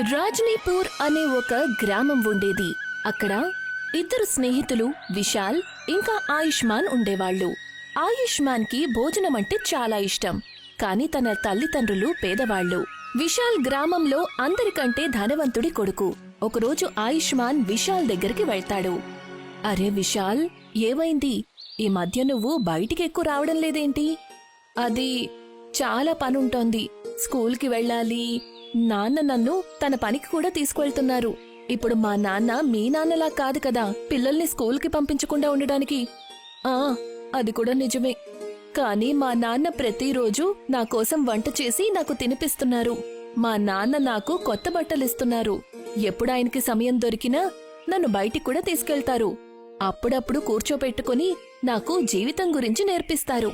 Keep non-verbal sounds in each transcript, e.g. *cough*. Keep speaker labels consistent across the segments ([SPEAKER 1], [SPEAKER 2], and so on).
[SPEAKER 1] రాజ్నీపూర్ అనే ఒక గ్రామం ఉండేది. అక్కడ ఇద్దరు స్నేహితులు విశాల్ ఇంకా ఆయుష్మాన్ ఉండేవాళ్ళు. ఆయుష్మాన్కి భోజనం అంటే చాలా ఇష్టం. కాని తన తల్లిదండ్రులు పేదవాళ్ళు. విశాల్ గ్రామంలో అందరికంటే ధనవంతుడి కొడుకు. ఒకరోజు ఆయుష్మాన్ విశాల్ దగ్గరికి వెళ్తాడు. అరే విశాల్ ఏమైంది? ఈ మధ్య నువ్వు బయటికి ఎక్కువ రావడం లేదేంటి? అది చాలా పనుంటోంది. స్కూల్కి వెళ్ళాలి నాన్న నన్ను తన పనికి కూడా తీసుకువెళ్తున్నారు. ఇప్పుడు మా నాన్న మీ నాన్నలా కాదు కదా. పిల్లల్ని స్కూల్కి పంపించకుండా ఉండడానికి. ఆ అది కూడా నిజమే. కానీ మా నాన్న ప్రతిరోజు నా కోసం వంట చేసి నాకు తినిపిస్తున్నారు. మా నాన్న నాకు కొత్త బట్టలిస్తున్నారు ఎప్పుడు ఆయనకి సమయం దొరికినా నన్ను బయటికి కూడా తీసుకెళ్తారు. అప్పుడప్పుడు కూర్చోపెట్టుకుని నాకు జీవితం గురించి నేర్పిస్తారు.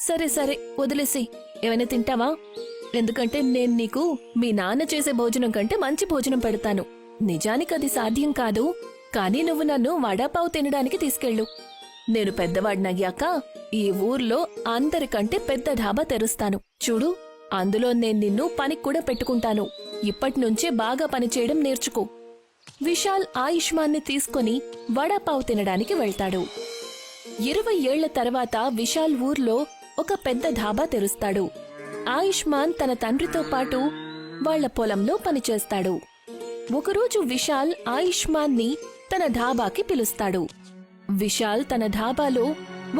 [SPEAKER 1] సరే సరే వదిలేసి ఏమైనా తింటావా? ఎందుకంటే నేను నీకు మీ నాన్న చేసే భోజనం కంటే మంచి భోజనం పెడతాను. నిజానికి అది సాధ్యం కాదు. కానీ నువ్వు నన్ను వడాపావు తినడానికి తీసుకెళ్ళు. నేను పెద్దవాడినయ్యాక ఈ ఊర్లో అందరికంటే పెద్ద ఢాబా తెరుస్తాను. చూడు అందులో నేను నిన్ను పనికి కూడా పెట్టుకుంటాను. ఇప్పటినుంచే బాగా పనిచేయడం నేర్చుకో. విశాల్ ఆయుష్మాన్ని తీసుకుని వడాపావు తినడానికి వెళ్తాడు. ఇరవై ఏళ్ళ తర్వాత విశాల్ ఊర్లో ఒక పెద్ద ధాబా తెరుస్తాడు. ఆయుష్మాన్ తన తండ్రితో పాటు వాళ్ళ పొలంలో పనిచేస్తాడు. ఒకరోజు విశాల్ ఆయుష్మాన్ని తన ధాబాకి పిలుస్తాడు. విశాల్ తన ధాబాలో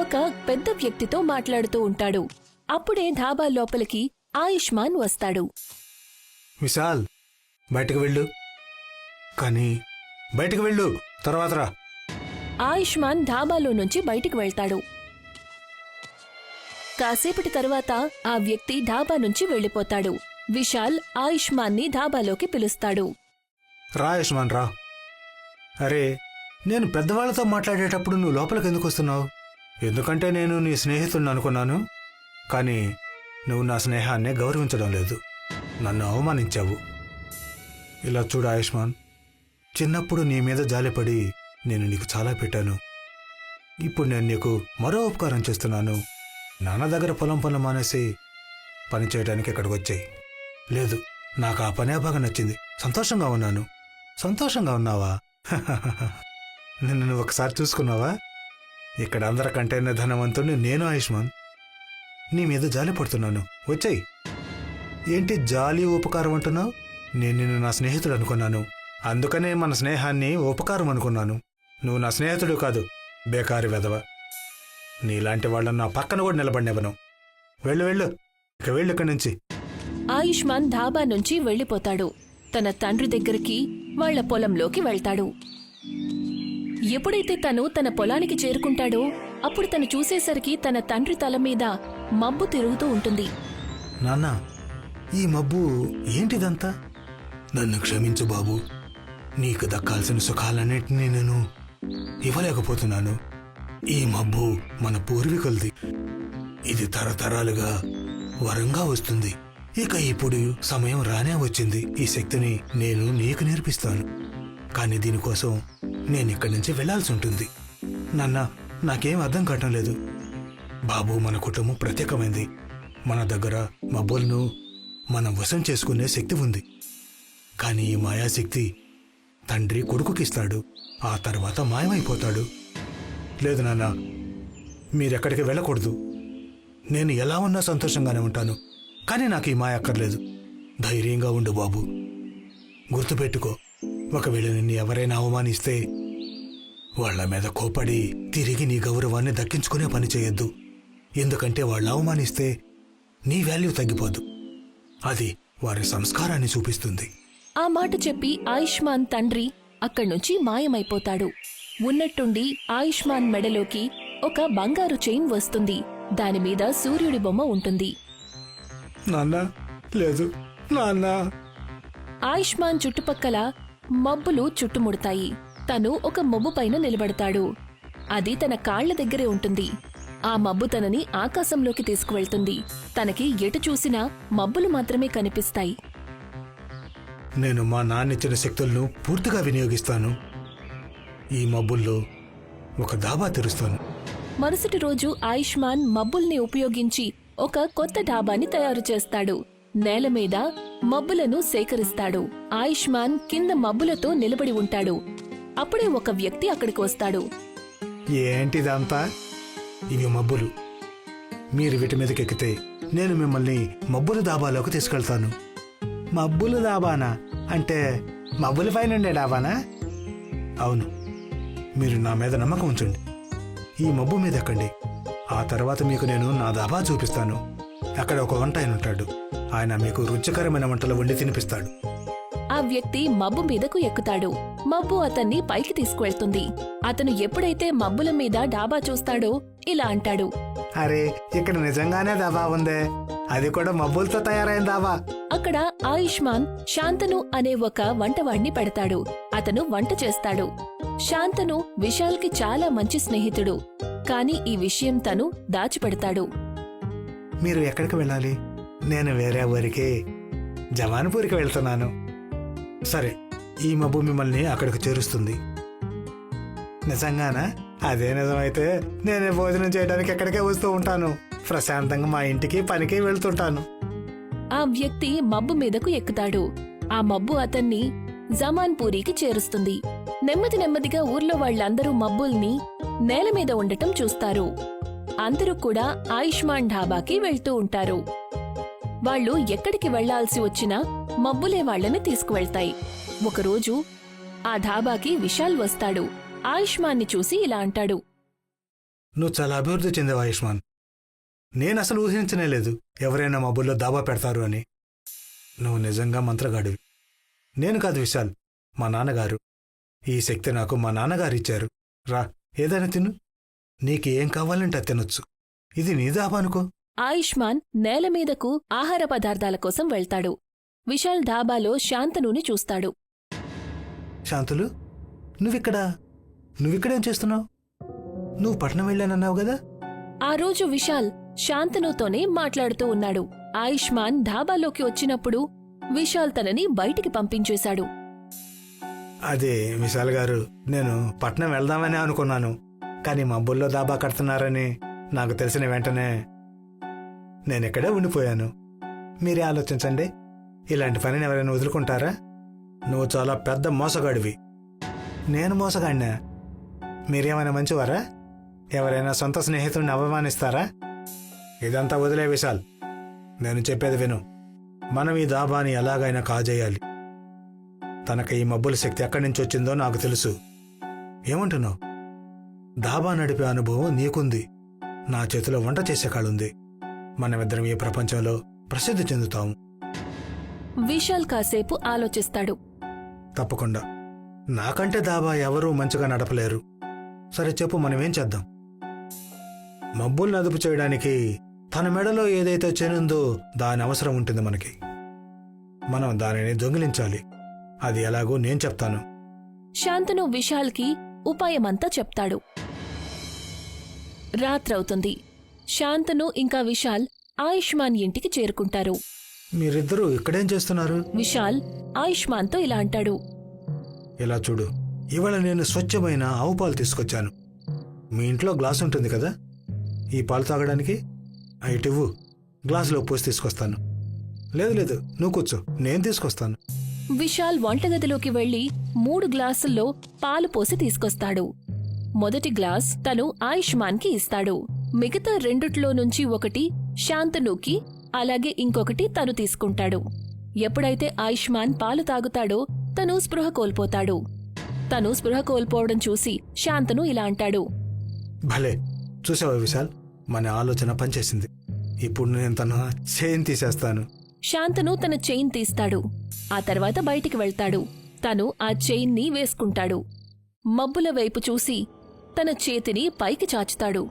[SPEAKER 1] ఒక పెద్ద వ్యక్తితో మాట్లాడుతూ ఉంటాడు. అప్పుడే ధాబా లోపలికి ఆయుష్మాన్ వస్తాడు.
[SPEAKER 2] విశాల్ బయటకు వెళ్ళు. కానీ బయటకు వెళ్ళు. తర్వాత రా.
[SPEAKER 1] ఆయుష్మాన్ ధాబాలో నుంచి బయటికి వెళ్తాడు. కాసేపటి తరువాత ఆ వ్యక్తి ధాబా నుంచి వెళ్ళిపోతాడు విశాల్ ఆయుష్మాన్ని ధాబాలోకి పిలుస్తాడు.
[SPEAKER 2] రా ఆయుష్మాన్ రా. అరే నేను పెద్దవాళ్ళతో మాట్లాడేటప్పుడు నువ్వు లోపలికి ఎందుకు వస్తున్నావు? ఎందుకంటే నేను నీ స్నేహితుడిని అనుకున్నాను. కానీ నువ్వు నా స్నేహాన్ని గౌరవించడం లేదు. నన్ను అవమానించావు. ఇలా చూడు ఆయుష్మాన్ చిన్నప్పుడు నీ మీద జాలిపడి నేను నీకు చాలా పెట్టాను. ఇప్పుడు నేను నీకు మరో ఉపకారం చేస్తున్నాను. నాన్న దగ్గర పొలం పనులు మానేసి పని చేయడానికి ఇక్కడికి వచ్చాయి. లేదు నాకు ఆ పనే బాగా నచ్చింది. సంతోషంగా ఉన్నాను. సంతోషంగా ఉన్నావా? *laughs* నిన్ను నువ్వు ఒకసారి చూసుకున్నావా? ఇక్కడ అందరికంటే ధనవంతుడిని నేను ఆయుష్మాన్. నీ మీద జాలి పడుతున్నాను. వచ్చాయి. ఏంటి జాలి ఉపకారం అంటున్నావు? నేను నిన్ను నా స్నేహితుడు అనుకున్నాను. అందుకనే మన స్నేహాన్ని ఉపకారం అనుకున్నాను. నువ్వు నా స్నేహితుడు కాదు బేకారి వెధవ. నీలాంటి వాళ్ళని నా పక్కన కూడా నిలబడినివ్వను. వెళ్ళు వెళ్ళు. ఇక వెళ్ళు ఇక్కడి నుంచి.
[SPEAKER 1] ఆయుష్మాన్ ధాబా నుంచి వెళ్ళిపోతాడు తన తండ్రి దగ్గరికి వాళ్ళ పొలంలోకి వెళ్తాడు. ఎప్పుడైతే తను తన పొలానికి చేరుకుంటాడో అప్పుడు తను చూసేసరికి తన తండ్రి తల మీద మబ్బు తిరుగుతూ ఉంటుంది.
[SPEAKER 2] నాన్న ఈ మబ్బు ఏంటిదంతా? నన్ను క్షమించు బాబు. నీకు దక్కాల్సిన సుఖాలన్నింటినీ నేను ఇవ్వలేకపోతున్నాను. ఈ మబ్బు మన పూర్వీకులది. ఇది తరతరాలుగా వరంగా వస్తుంది. ఇక ఇప్పుడు సమయం రానే వచ్చింది. ఈ శక్తిని నేను నీకు నేర్పిస్తాను. కానీ దీనికోసం నేను ఇక్కడి నుంచి వెళ్ళాల్సి ఉంటుంది. నాన్న నాకేం అర్థం కావటం లేదు. బాబు మన కుటుంబం ప్రత్యేకమైంది. మన దగ్గర మబ్బులను మనం వశం చేసుకునే శక్తి ఉంది. కానీ ఈ మాయాశక్తి తండ్రి కొడుకుకిస్తాడు. ఆ తర్వాత మాయమైపోతాడు. లేదు నాన్న. మీరెక్కడికి వెళ్ళకూడదు. నేను ఎలా ఉన్నా సంతోషంగానే ఉంటాను. కానీ నాకు ఈ మాయ అక్కర్లేదు. ధైర్యంగా ఉండు బాబు. గుర్తుపెట్టుకో ఒకవేళ నిన్ను ఎవరైనా అవమానిస్తే వాళ్ళ మీద కోపడి తిరిగి నీ గౌరవాన్ని దక్కించుకునే పని చేయొద్దు. ఎందుకంటే వాళ్ళు అవమానిస్తే నీ వాల్యూ తగ్గిపోదు. అది వారి సంస్కారాన్ని చూపిస్తుంది.
[SPEAKER 1] ఆ మాట చెప్పి ఆయుష్మాన్ తండ్రి అక్కడ్నుంచి మాయమైపోతాడు. ఉన్నట్టుండి ఆయుష్మాన్ మెడలోకి ఒక బంగారు చైన్ వస్తుంది. దానిమీద సూర్యుడి బొమ్మ ఉంటుంది.
[SPEAKER 2] నాన్న లేదు. నాన్న.
[SPEAKER 1] ఆయుష్మాన్ చుట్టుపక్కల మబ్బులు చుట్టుముడతాయి. తను ఒక మబ్బు పైన నిలబడతాడు. అది తన కాళ్ళ దగ్గరే ఉంటుంది. ఆ మబ్బు తనని ఆకాశంలోకి తీసుకువెళ్తుంది. తనకి ఎటు చూసినా మబ్బులు మాత్రమే కనిపిస్తాయి.
[SPEAKER 2] నేను మా నాన్నిచ్చిన శక్తులను పూర్తిగా వినియోగిస్తాను. ఈ మబ్బుల్లో ఒక దాబా తెరుస్తాను
[SPEAKER 1] మరుసటి రోజు ఆయుష్మాన్ మబ్బుల్ని ఉపయోగించి ఒక కొత్త డాబాని తయారు చేస్తాడు. నేల మీద మబ్బులను సేకరిస్తాడు. ఆయుష్మాన్ కింద మబ్బులతో నిలబడి ఉంటాడు. అప్పుడే ఒక వ్యక్తి అక్కడికి వస్తాడు.
[SPEAKER 2] ఏంటిదంతా ఇవి మబ్బులు. మీరు వీటి మీదకి ఎక్కితే నేను మిమ్మల్ని మబ్బుల దాబాలోకి తీసుకెళ్తాను. మబ్బుల దాబానా అంటే మబ్బుల పైన ఉండే డాబానా? అవును. మీరు నా మీద నమ్మకం ఉంచండి. ఈ మబ్బు మీద ఎక్కండి. ఆ తర్వాత మీకు నేను నా దాబా చూపిస్తాను. అక్కడ ఒక వంట ఆయన ఉంటాడు. ఆయన మీకు రుచికరమైన వంటలు వండి తినిపిస్తాడు.
[SPEAKER 1] ఆ వ్యక్తి మబ్బు మీదకు ఎక్కుతాడు. మబ్బు అతన్ని పైకి తీసుకువెళ్తుంది. అతను ఎప్పుడైతే మబ్బుల మీద డాబా చూస్తాడో ఇలా అంటాడు.
[SPEAKER 2] అరే ఇక్కడ నిజంగానే దాబా ఉందే. అది కూడా మబ్బులతో తయారైన దాబా.
[SPEAKER 1] అక్కడ ఆయుష్మాన్ శాంతను అనే ఒక వంటవాణ్ణి పెడతాడు. అతను వంట చేస్తాడు. శాంతను విశాల్కి చాలా మంచి స్నేహితుడు. కాని ఈ విషయం తను దాచిపెడతాడు.
[SPEAKER 2] మీరు ఎక్కడికి వెళ్ళాలి? నేను వేరే ఊరికి జవాన్పూర్కి వెళ్తున్నాను. సరే ఈ మబ్బు మిమ్మల్ని అక్కడికి చేరుస్తుంది. నిజంగానా? అదే నిజమైతే నేనే భోజనం చేయడానికి ఎక్కడికే వస్తూ ఉంటాను. ప్రశాంతంగా మా ఇంటికి పనికి వెళ్తుంటాను.
[SPEAKER 1] ఆ వ్యక్తి మబ్బు మీదకు ఎక్కుతాడు. ఆ మబ్బు అతన్ని జమాన్పూరికి చేరుస్తుంది. నెమ్మది నెమ్మదిగా ఊర్లో వాళ్ళందరూ మబ్బుల్ని నేల మీద ఉండటం చూస్తారు. అందరూ కూడా ఆయుష్మాన్ ఢాబాకి వెళ్తూ ఉంటారు. వాళ్ళు ఎక్కడికి వెళ్ళాల్సి వచ్చినా మబ్బులే వాళ్ళని తీసుకువెళ్తాయి. ఒకరోజు ఆ ఢాబాకి విశాల్ వస్తాడు. ఆయుష్మాన్ని చూసి ఇలా అంటాడు.
[SPEAKER 2] నువ్వు చాలా అభివృద్ధి చెందావు ఆయుష్మాన్. నేను అసలు ఊహించనే లేదు ఎవరైనా మబ్బుల్లో దాబా పెడతారు అని. నువ్వు నిజంగా మంత్రగాడివి. నేను కాదు విశాల్ మా నాన్నగారు. ఈ శక్తి నాకు మా నాన్నగారు ఇచ్చారు రా ఏదైనా తిను. నీకు ఏం కావాలంటే తినొచ్చు. ఇది నీ దాబా అనుకో.
[SPEAKER 1] ఆయుష్మాన్ నేల మీదకు ఆహార పదార్థాల కోసం వెళ్తాడు. విశాల్ ఢాబాలో శాంతనుని చూస్తాడు.
[SPEAKER 2] శాంతులు నువ్విక్కడ? నువ్విక్కడేం చేస్తున్నావు? నువ్వు పట్నం వెళ్ళానన్నావు కదా?
[SPEAKER 1] ఆ రోజు విశాల్ శాంతనుతోనే మాట్లాడుతూ ఉన్నాడు. ఆయుష్మాన్ ఢాబాలోకి వచ్చినప్పుడు విశాల్ తనని బయటికి పంపించేశాడు.
[SPEAKER 2] అదే విశాల్ గారు నేను పట్నం వెళ్దామని అనుకున్నాను. కానీ మా బుల్లో దాబా కడుతున్నారని నాకు తెలిసిన వెంటనే నేను ఇక్కడే ఉండిపోయాను. మీరే ఆలోచించండి. ఇలాంటి పనిని ఎవరైనా వదులుకుంటారా? నువ్వు చాలా పెద్ద మోసగాడివి. నేను మోసగాడినా? మీరేమైనా మంచివారా? ఎవరైనా సొంత స్నేహితుడిని అవమానిస్తారా? ఇదంతా వదిలే విశాల్. నేను చెప్పేది విను. మనం ఈ దాబాని ఎలాగైనా కాజేయాలి. తనకు ఈ మబ్బుల శక్తి ఎక్కడి నుంచి వచ్చిందో నాకు తెలుసు. ఏమంటున్నావు? దాబా నడిపే అనుభవం నీకుంది. నా చేతిలో వంట చేసే కాళ్ళుంది. మనమిద్దరం ఈ ప్రపంచంలో ప్రసిద్ధి చెందుతాము
[SPEAKER 1] విశాల్ కాసేపు ఆలోచిస్తాడు.
[SPEAKER 2] తప్పకుండా. నాకంటే దాబా ఎవరూ మంచిగా నడపలేరు. సరే చెప్పు మనమేం చేద్దాం? మబ్బుల్ని అదుపు చేయడానికి తన మెడలో ఏదైతే చేనుందో దాని అవసరం ఉంటుంది మనకి. మనం దానిని దొంగిలించాలి. అది ఎలాగో నేను చెప్తాను.
[SPEAKER 1] శాంతను విశాల్కి ఉపాయమంతా చెప్తాడు. రాత్రవుతుంది. శాంతను ఇంకా విశాల్ ఆయుష్మాన్ ఇంటికి చేరుకుంటారు.
[SPEAKER 2] మీరిద్దరూ ఇక్కడేం చేస్తున్నారు?
[SPEAKER 1] విశాల్ ఆయుష్మాన్తో ఇలా అంటాడు.
[SPEAKER 2] ఇలా చూడు ఇవాళ నేను స్వచ్ఛమైన ఆవు పాలు తీసుకొచ్చాను. మీ ఇంట్లో గ్లాస్ ఉంటుంది కదా? ఈ పాలు తాగడానికి? ఇవ్వు. గ్లాసులో పోసి తీసుకొస్తాను. లేదు లేదు నువ్వు కూర్చో నేను తీసుకొస్తాను.
[SPEAKER 1] విశాల్ వంటగదిలోకి వెళ్ళి మూడు గ్లాసుల్లో పాలు పోసి తీసుకొస్తాడు. మొదటి గ్లాస్ తను ఆయుష్మాన్కి ఇస్తాడు. మిగతా రెండిట్లో నుంచి ఒకటి శాంతనుకి అలాగే ఇంకొకటి తను తీసుకుంటాడు. ఎప్పుడైతే ఆయుష్మాన్ పాలు తాగుతాడో తను స్పృహ కోల్పోతాడు. తను స్పృహ కోల్పోవడం చూసి శాంతను ఇలా అంటాడు.
[SPEAKER 2] భలే! చూసావా విశాల్? మన ఆలోచన పనిచేసింది. ఇప్పుడు నేను తన చేయిని తీసేస్తాను.
[SPEAKER 1] శాంతను తన చైన్ తీస్తాడు. ఆ తర్వాత బయటికి వెళ్తాడు. తను ఆ చైన్ని వేసుకుంటాడు. మబ్బుల వైపు చూసి తన చేతిని పైకి చాచుతాడు.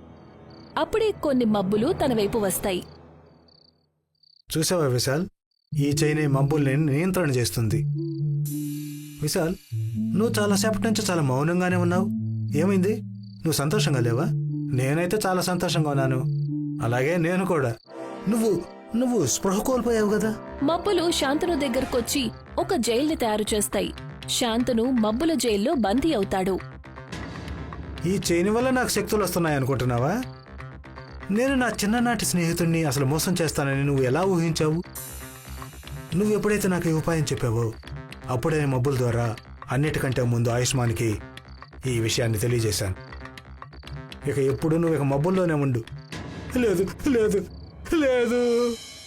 [SPEAKER 1] అప్పుడే కొన్ని మబ్బులు తన వైపు వస్తాయి.
[SPEAKER 2] చూసావా విశాల్? ఈ చైన్ మబ్బుల్ని నియంత్రణ చేస్తుంది. విశాల్ నువ్వు చాలాసేపటి నుంచి చాలా మౌనంగానే ఉన్నావు. ఏమైంది? నువ్వు సంతోషంగా లేవా? నేనైతే చాలా సంతోషంగా ఉన్నాను. అలాగే నేను కూడా. నువ్వు నువ్వు స్పృహ కోల్పోయావు కదా?
[SPEAKER 1] మబ్బులు శాంతను దగ్గరకొచ్చి ఒక జైల్ని తయారు చేస్తాయి. శాంతను మబ్బుల జైల్లో బందీ అవుతాడు.
[SPEAKER 2] ఈ చైన్ వల్ల నాకు శక్తులు వస్తున్నాయి అనుకుంటున్నావా? నేను నా చిన్ననాటి స్నేహితుడిని అసలు మోసం చేస్తానని నువ్వు ఎలా ఊహించావు? నువ్వు ఎప్పుడైతే నాకు ఈ ఉపాయం చెప్పావో అప్పుడే మబ్బుల ద్వారా అన్నిటికంటే ముందు ఆయుష్మాన్కి ఈ విషయాన్ని తెలియజేశాను. ఇక ఎప్పుడు నువ్వు ఇక మబ్బుల్లోనే ఉండు. లేదు లేదు. లేదు.